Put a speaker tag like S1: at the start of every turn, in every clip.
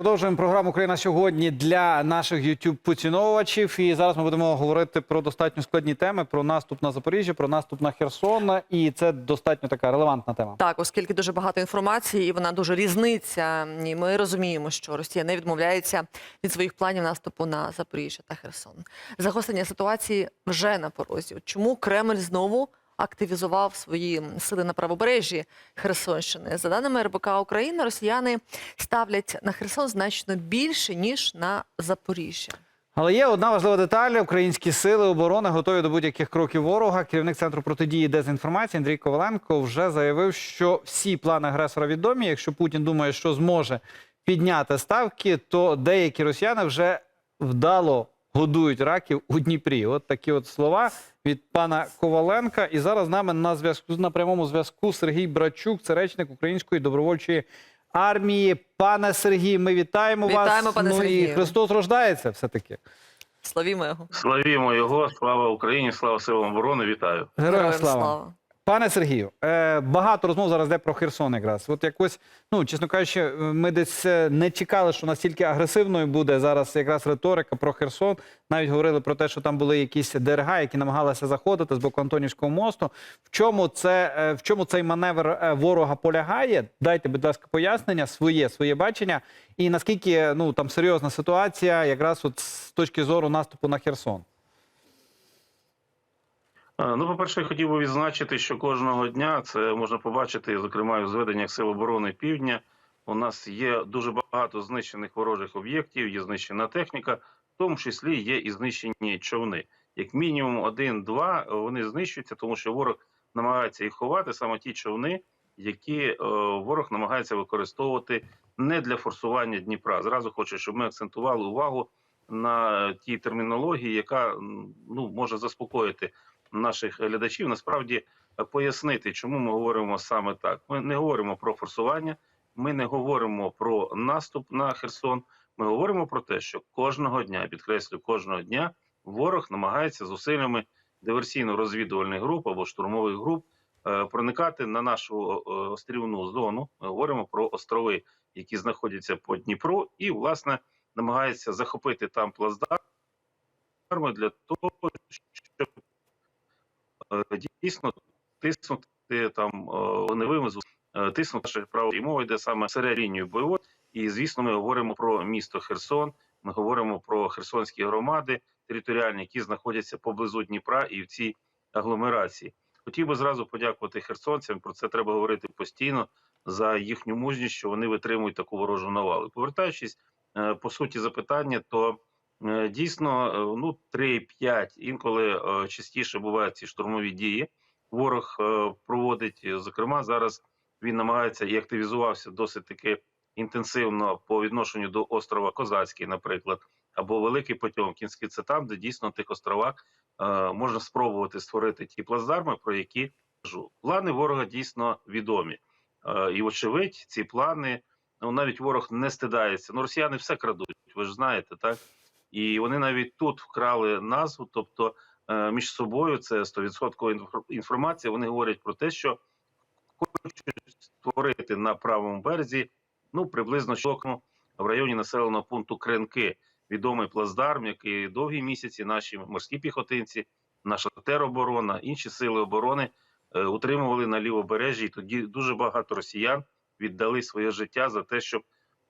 S1: Продовжуємо програму Україна сьогодні для наших youtube поціновувачів. І зараз ми будемо говорити про достатньо складні теми: про наступ на Запоріжжя, про наступ на Херсон. І це достатньо така релевантна тема.
S2: Так, оскільки дуже багато інформації, і вона дуже різниця. І ми розуміємо, що Росія не відмовляється від своїх планів наступу на Запоріжжя та Херсон. Загострення ситуації вже на порозі. Чому Кремль знову активізував свої сили на правобережжі Херсонщини? За даними РБК України, росіяни ставлять на Херсон значно більше ніж на Запоріжжя.
S1: Але є одна важлива деталь: українські сили оборони готові до будь-яких кроків ворога. Керівник центру протидії дезінформації Андрій Коваленко вже заявив, що всі плани агресора відомі. Якщо Путін думає, що зможе підняти ставки, то деякі росіяни вже вдало годують раків у Дніпрі. От такі от слова від пана Коваленка. І зараз з нами на зв'язку на прямому зв'язку Сергій Брачук, це речник Української добровольчої армії. Пане Сергій, ми вітаємо, вас.
S2: Пане
S1: ну, і Христос рождається все таки.
S2: Славімо його.
S3: Славімо його, слава Україні, слава силам оборони. Вітаю.
S1: Героям слава. Пане Сергію, е, багато розмов зараз йде про Херсон якраз. От якось, ну чесно кажучи, ми десь е, не чекали, що настільки агресивною буде зараз якраз риторика про Херсон. Навіть говорили про те, що там були якісь ДРГ, які намагалися заходити з боку Антонівського мосту. В чому це е, в чому цей маневр ворога полягає? Дайте, будь ласка, пояснення, своє своє бачення, і наскільки ну там серйозна ситуація, якраз от з точки зору наступу на Херсон.
S3: Е, Ну, по-перше, я хотів би відзначити, що кожного дня це можна побачити, зокрема, в зведеннях Сил оборони Півдня. У нас є дуже багато знищених ворожих об'єктів, є знищена техніка, в тому числі є і знищені човни. Як мінімум один-два е, вони знищуються, тому що ворог намагається їх ховати, саме ті човни, які е, ворог намагається використовувати не для форсування Дніпра. Зразу хочу, щоб ми акцентували увагу на тій термінології, яка ну може заспокоїти наших глядачів. Насправді е, пояснити, чому ми говоримо саме так. Ми не говоримо про форсування, ми не говоримо про наступ на Херсон. Ми говоримо про те, що кожного дня, підкреслю, кожного дня ворог намагається зусиллями диверсійно-розвідувальних груп або штурмових груп е, проникати на нашу е, острівну зону. Ми говоримо про острови, які знаходяться по Дніпру, і власне намагається захопити там плацдарми для того, дійсно тиснути там вогневими зус- е, тиснути наше право і мова йде саме лінію бойової. І звісно, ми говоримо про місто Херсон. Ми говоримо про херсонські громади територіальні, які знаходяться поблизу Дніпра і в цій агломерації. Хотів би зразу подякувати херсонцям. Про це треба говорити постійно за їхню мужність, що вони витримують таку ворожу навалу. Повертаючись е, по суті запитання, то е, дійсно е, ну 3-5, інколи е, частіше бувають ці штурмові дії. Ворог е, проводить. е, Зокрема, зараз він намагається і активізувався досить таки інтенсивно по відношенню до острова Козацький, наприклад, або Великий Потьомкінський. Це там, де дійсно на тих островах е, можна спробувати створити ті плацдарми, про які кажу. Плани ворога дійсно відомі. Е, і, вочевидь, ці плани ну навіть ворог не стидається. Ну, росіяни все крадуть, ви ж знаєте, так? І вони навіть тут вкрали назву, тобто е, між собою це 100% інформація. Вони говорять про те, що хочуть створити на правому березі ну приблизно щокно в районі населеного пункту Кренки, відомий плацдарм, який довгі місяці наші морські піхотинці, наша тероборона, інші сили оборони е, утримували на лівобережжі. І тоді дуже багато росіян віддали своє життя за те, щоб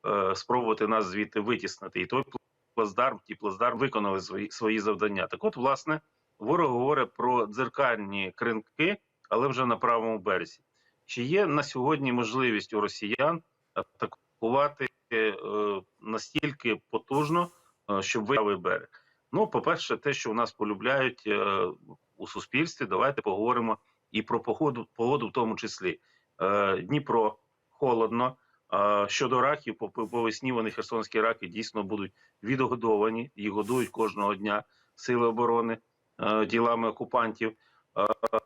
S3: е, спробувати нас звідти витіснити. І той плацдарм, ті плацдарм виконали свої, свої завдання. Так, от, власне, ворог говорить про дзеркальні кринки, але вже на правому березі. Чи є на сьогодні можливість у росіян атакувати е, настільки потужно, е, щоб виявив берег? Ну, по-перше, те, що у нас полюбляють е, у суспільстві, давайте поговоримо і про погоду, погоду в тому числі. Е, Дніпро холодно. Щодо раків, по, весні вони херсонські раки дійсно будуть відгодовані, їх годують кожного дня сили оборони е, ділами окупантів.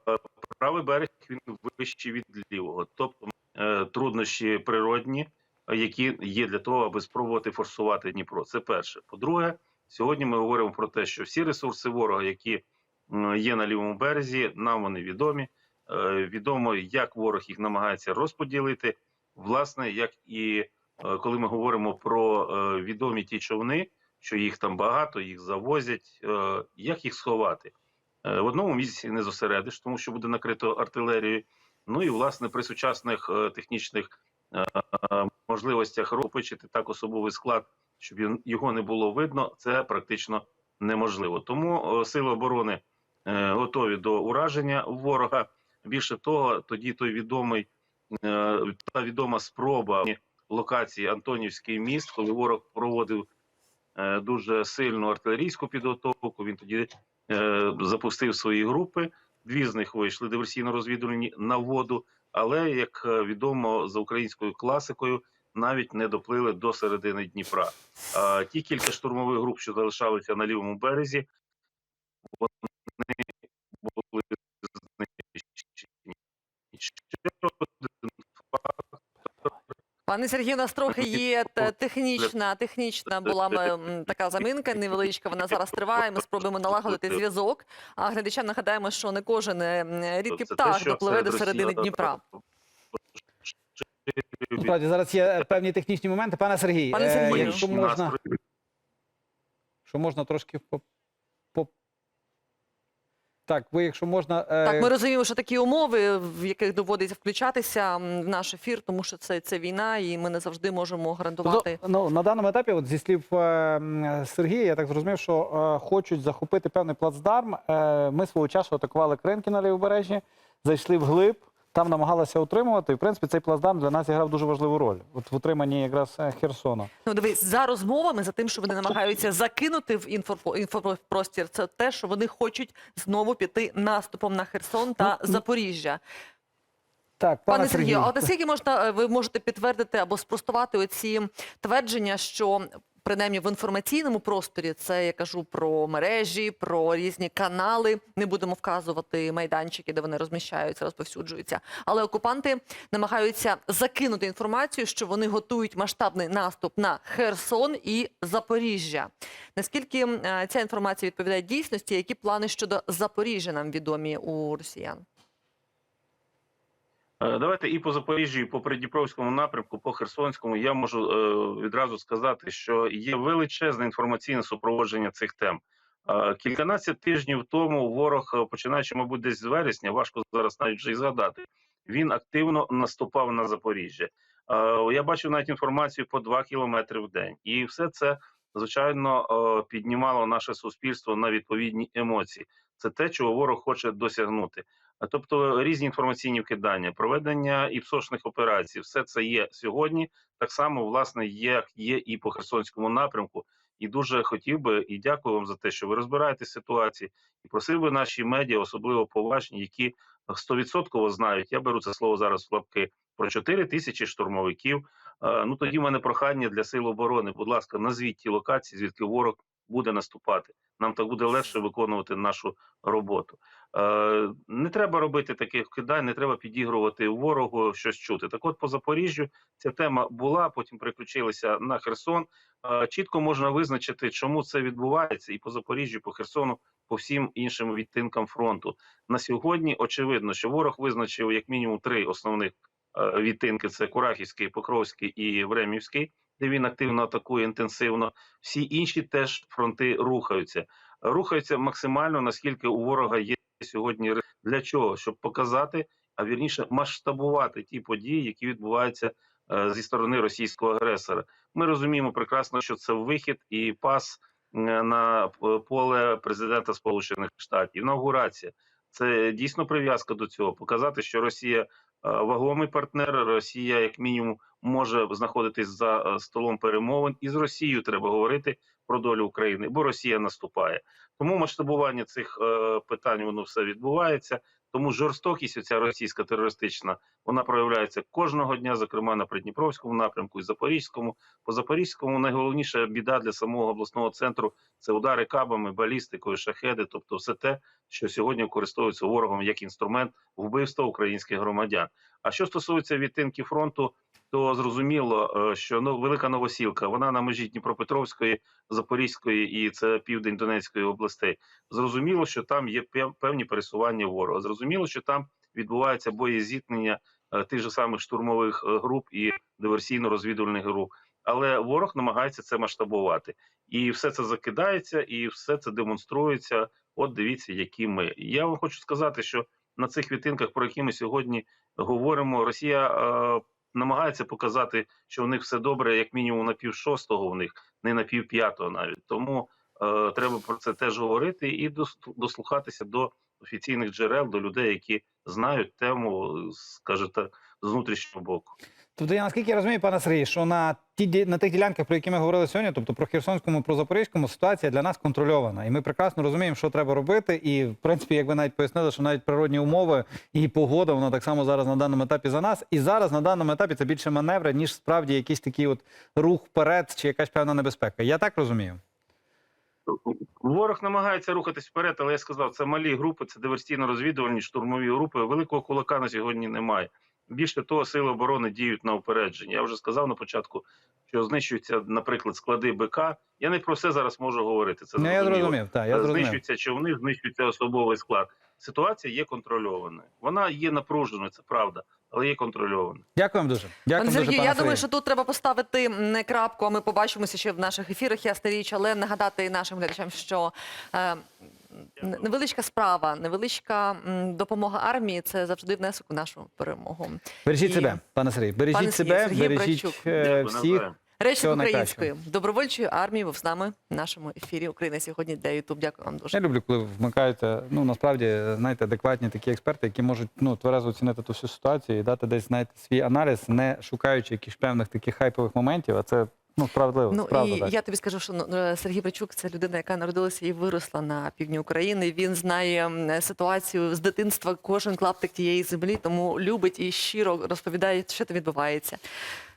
S3: Е, правий берег він вищий від лівого, тобто е, труднощі природні, які є для того, аби спробувати форсувати Дніпро. Це перше. По-друге, сьогодні ми говоримо про те, що всі ресурси ворога, які є на лівому березі, нам вони відомі. Відомо, як ворог їх намагається розподілити, власне, як і е, коли ми говоримо про е, відомі ті човни, що їх там багато, їх завозять, е, як їх сховати? В одному місці не зосередиш, тому що буде накрито артилерією. Ну і власне при сучасних технічних можливостях розпочати так особовий склад, щоб його не було видно, це практично неможливо. Тому сили оборони готові до ураження ворога. Більше того, тоді той відомий та відома спроба локації Антонівський міст, коли ворог проводив е, дуже сильну артилерійську підготовку. Він тоді е, запустив свої групи. Дві з них вийшли диверсійно-розвідувальні на воду, але як е, відомо за українською класикою, навіть не доплили до середини Дніпра. А ті кілька штурмових груп, що залишалися на лівому березі, вони були знищені.
S2: Пане Сергію, у нас трохи є технічна, технічна була така заминка невеличка. Вона зараз триває. Ми спробуємо налагодити зв'язок. А глядачам нагадаємо, що не кожен е, рідкий птах допливе до середини Дніпра.
S1: Насправді зараз є е, певні технічні моменти. Пане Сергій,
S2: Пане
S1: е,
S2: Сергію.
S1: якщо можна, що можна трошки. Так, ви, якщо можна. е,
S2: Так, ми розуміємо, що такі умови, в яких доводиться включатися в наш ефір, тому що це, це війна, і ми не завжди можемо гарантувати.
S1: Тобто, ну, на даному етапі, от зі слів е, Сергія, я так зрозумів, що е, хочуть захопити певний плацдарм. Е, ми свого часу атакували Кринки на лівобережжі, зайшли вглиб, там намагалися утримувати. І, в принципі, цей плацдарм для нас зіграв дуже важливу роль от в утриманні якраз е, Херсона.
S2: Ну, дивись, за розмовами, за тим, що вони намагаються закинути в інфопростір, це те, що вони хочуть знову піти наступом на Херсон та
S1: Ну,
S2: Запоріжжя.
S1: Так,
S2: Пане Сергію, а наскільки можна е, ви можете підтвердити або спростувати оці твердження, що принаймні в інформаційному просторі це я кажу про мережі, про різні канали. Не будемо вказувати майданчики, де вони розміщаються, розповсюджуються. Але окупанти намагаються закинути інформацію, що вони готують масштабний наступ на Херсон і Запоріжжя. Наскільки е, ця інформація відповідає дійсності? Які плани щодо Запоріжжя нам відомі у росіян?
S3: Е, Давайте і по Запоріжжю, і по Придніпровському напрямку, по Херсонському, я можу е, відразу сказати, що є величезне інформаційне супроводження цих тем. Е, кільканадцять тижнів тому ворог, починаючи, мабуть, десь з вересня, важко зараз навіть вже і згадати. Він активно наступав на Запоріжжя. Я бачив навіть інформацію по 2 кілометри в день, і все це звичайно піднімало наше суспільство на відповідні емоції. Це те, чого ворог хоче досягнути. Тобто різні інформаційні вкидання, проведення іпсошних операцій, все це є сьогодні. Так само, власне, є, є і по Херсонському напрямку. І дуже хотів би і дякую вам за те, що ви розбираєте ситуації, і просив би наші медіа, особливо поважні, які стовідсотково знають. Я беру це слово зараз в лапки про 4 тисячі штурмовиків. Е, Ну тоді в мене прохання для сил оборони. Будь ласка, назвіть ті локації, звідки ворог буде наступати. Нам так буде легше виконувати нашу роботу. Е, не треба робити таких кидань, не треба підігрувати ворогу щось чути. Так, от по Запоріжжю ця тема була. Потім переключилися на Херсон. Е, чітко можна визначити, чому це відбувається, і по Запоріжжю, і по Херсону, по всім іншим відтинкам фронту. На сьогодні очевидно, що ворог визначив як мінімум три основних е, відтинки: це Курахівський, Покровський і Времівський, де він активно атакує інтенсивно. Всі інші теж фронти рухаються. Рухаються максимально наскільки у ворога є сьогодні для чого? Щоб показати, а вірніше масштабувати ті події, які відбуваються е, зі сторони російського агресора. Ми розуміємо прекрасно, що це вихід і пас е, на поле президента Сполучених Штатів. Інаугурація це дійсно прив'язка до цього. Показати, що Росія е, вагомий партнер, Росія, як мінімум, може знаходитись за е, столом перемовин, і з Росією треба говорити про долю України, бо Росія наступає. Тому масштабування цих е, питань воно все відбувається. Тому жорстокість оця російська терористична вона проявляється кожного дня, зокрема на Придніпровському напрямку і Запорізькому. По Запорізькому найголовніша біда для самого обласного центру це удари кабами, балістикою, шахеди, тобто все те, що сьогодні використовується ворогом як інструмент вбивства українських громадян. А що стосується відтинків фронту, то зрозуміло, е, що ну, велика новосілка, вона на межі Дніпропетровської, Запорізької і це південь Донецької областей. Зрозуміло, що там є пев- певні пересування ворога. Зрозуміло, що там відбувається боєзіткнення е, тих же самих штурмових е, груп і диверсійно-розвідувальних груп. Але ворог намагається це масштабувати, і все це закидається, і все це демонструється. От дивіться, які ми. Я вам хочу сказати, що на цих вітинках, про які ми сьогодні говоримо, Росія намагається показати, що у них все добре, як мінімум на пів шостого, в них не на пів п'ятого навіть. Тому е, треба про це теж говорити і дос- дослухатися до офіційних джерел, до людей, які знають тему, скажімо так, з внутрішнього боку.
S1: Тобто, я наскільки я розумію, пане Сергій, що на ті на тих ділянках, про які ми говорили сьогодні, тобто про Херсонському, про Запорізькому, ситуація для нас контрольована. І ми прекрасно розуміємо, що треба робити. І в принципі, як ви навіть пояснили, що навіть природні умови і погода, вона так само зараз на даному етапі за нас. І зараз на даному етапі це більше маневри, ніж справді якийсь такий от рух вперед чи якась певна небезпека. Я так розумію.
S3: Ворог намагається рухатись вперед, але я сказав, це малі групи, це диверсійно-розвідувальні штурмові групи. Великого кулака на сьогодні немає. Більше того, сили оборони діють на упередження. Я вже сказав на початку, що знищуються, наприклад, склади БК. Я не про все зараз можу говорити. Це
S1: Ну, я зрозумів, так, я зрозумів.
S3: знищуються човни, знищується особовий склад. Ситуація є контрольованою. Вона є напруженою, це правда, але є контрольованою.
S1: Дякую вам дуже. Дякую
S2: Пане
S1: дуже, пане
S2: я думаю, що тут треба поставити не крапку, а ми побачимося ще в наших ефірах, ясна річ, але нагадати нашим глядачам, що е, невеличка справа, невеличка допомога армії це завжди внесок у нашу перемогу.
S1: Бережіть
S2: І-
S1: себе, пане Сергій. Бережіть
S2: Пане
S1: себе,
S2: Сергій
S1: бережіть
S2: Братчук.
S1: е, всіх.
S2: Речник української добровольчої армії був з нами в нашому ефірі Україна сьогодні для Ютуб. Дякую вам дуже.
S1: Я люблю, коли вмикаються, ну насправді, знаєте, адекватні такі експерти, які можуть ну тверезо оцінити ту всю ситуацію і дати десь знаєте, свій аналіз, не шукаючи якихось певних таких хайпових моментів. А це ну справедливо.
S2: Ну
S1: справді,
S2: і
S1: так.
S2: я тобі скажу, що ну, е, Сергій Брачук це людина, яка народилася і виросла на півдні України. Він знає ситуацію з дитинства, кожен клаптик тієї землі, тому любить і щиро розповідає, що там відбувається.